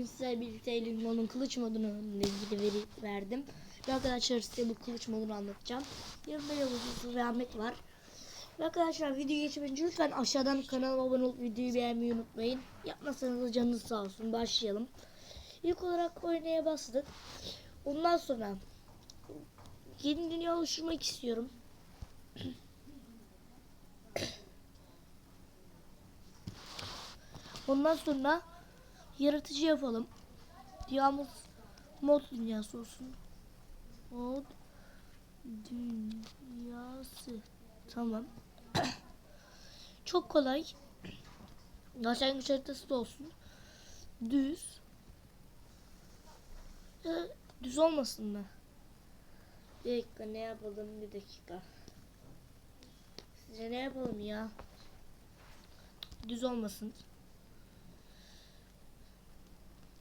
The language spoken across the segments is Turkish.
bugün sizlerle birlikte Elingo'nun kılıç modunu ilgili veri verdim. Ve arkadaşlar size bu kılıç modunu anlatacağım. Yanımda Yavuz ve Ahmet var. Ve arkadaşlar video geçmeden lütfen aşağıdan kanalıma abone olup videoyu beğenmeyi unutmayın. Yapmasanız da canınız sağ olsun. Başlayalım. İlk olarak oynaya bastık. Ondan sonra yeni dünya oluşturmak istiyorum. Ondan sonra yaratıcı yapalım. Dünyamız mod dünyası olsun. Mod dünyası. Tamam. Çok kolay. Başlangıç haritası da olsun. Düz. Düz olmasın mı? Bir dakika ne yapalım bir dakika. Sizce ne yapalım ya? Düz olmasın.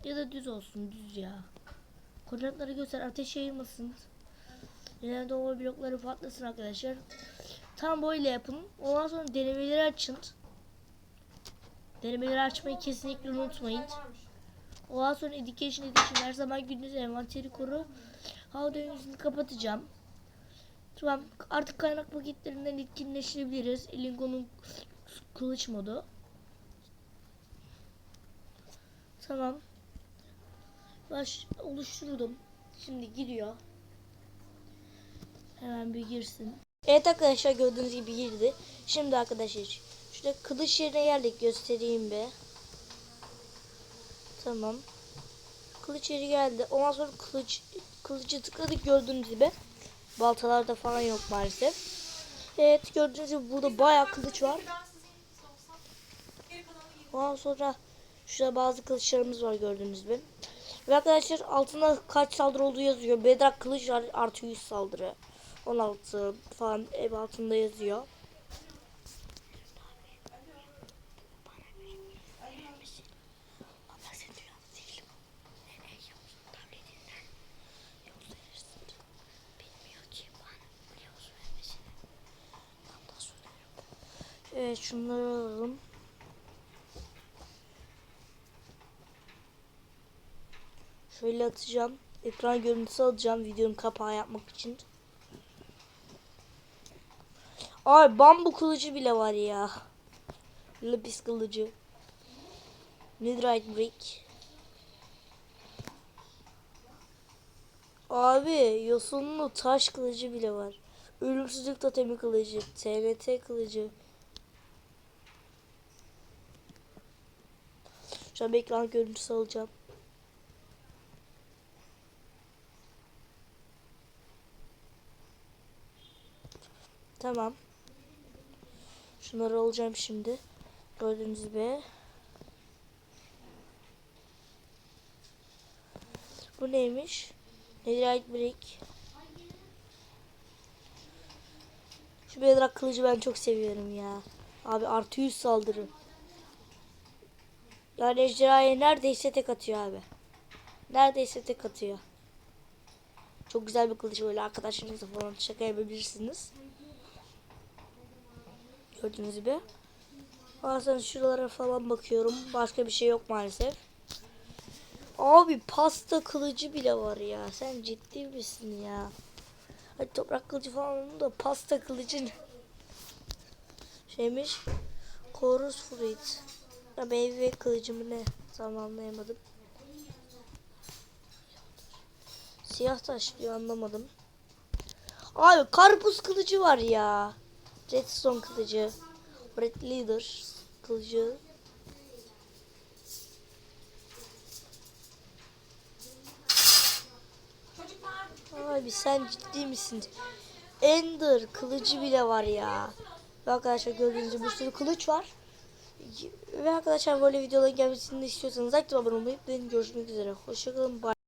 Ya da düz olsun düz ya. Koordinatları göster ateş yayılmasın. Genelde o blokları patlasın arkadaşlar. Tam böyle yapın. Ondan sonra denemeleri açın. Denemeleri açmayı kesinlikle unutmayın. Ondan sonra education edition her zaman gündüz envanteri koru. Havada yüzünü kapatacağım. Tamam artık kaynak paketlerinden etkinleştirebiliriz. Elingo'nun kılıç modu. Tamam. Baş oluşturdum. Şimdi giriyor. Hemen bir girsin. Evet arkadaşlar gördüğünüz gibi girdi. Şimdi arkadaşlar şurada kılıç yerine geldik göstereyim be. Tamam. Kılıç yeri geldi. Ondan sonra kılıç kılıcı tıkladık gördüğünüz gibi. Baltalarda falan yok maalesef. Evet gördüğünüz gibi burada bayağı kılıç var. Ondan sonra şurada bazı kılıçlarımız var gördüğünüz gibi. Ve arkadaşlar altında kaç saldırı olduğu yazıyor. Bedrak kılıç artı 100 saldırı. 16 falan ev altında yazıyor. Evet şunları alalım. Şöyle atacağım. Ekran görüntüsü alacağım videonun kapağı yapmak için. Ay bambu kılıcı bile var ya. Lapis kılıcı. Netherite brick. Abi yosunlu taş kılıcı bile var. Ölümsüzlük totemi kılıcı. TNT kılıcı. Şu an ekran görüntüsü alacağım. Tamam. Şunları alacağım şimdi. Gördüğünüz gibi. Bu neymiş? Netherite brick. Şu bedrak kılıcı ben çok seviyorum ya. Abi artı 100 saldırı. Yani ejderhaya neredeyse tek atıyor abi. Neredeyse tek atıyor. Çok güzel bir kılıç böyle arkadaşlarınızla falan şaka yapabilirsiniz. Gördüğünüz gibi. Bazen şuralara falan bakıyorum. Başka bir şey yok maalesef. Abi pasta kılıcı bile var ya. Sen ciddi misin ya? Hadi toprak kılıcı falan da pasta kılıcın şeymiş. Chorus fruit. Ya meyve kılıcı ne? Tam anlayamadım. Siyah taş diyor anlamadım. Abi karpuz kılıcı var ya. Redstone kılıcı. Red Leader kılıcı. Abi sen ciddi misin? Ender kılıcı bile var ya. Ve arkadaşlar gördüğünüz gibi bir sürü kılıç var. Ve arkadaşlar böyle videoların gelmesini istiyorsanız like abone olmayı unutmayın. Görüşmek üzere. Hoşçakalın. Bye.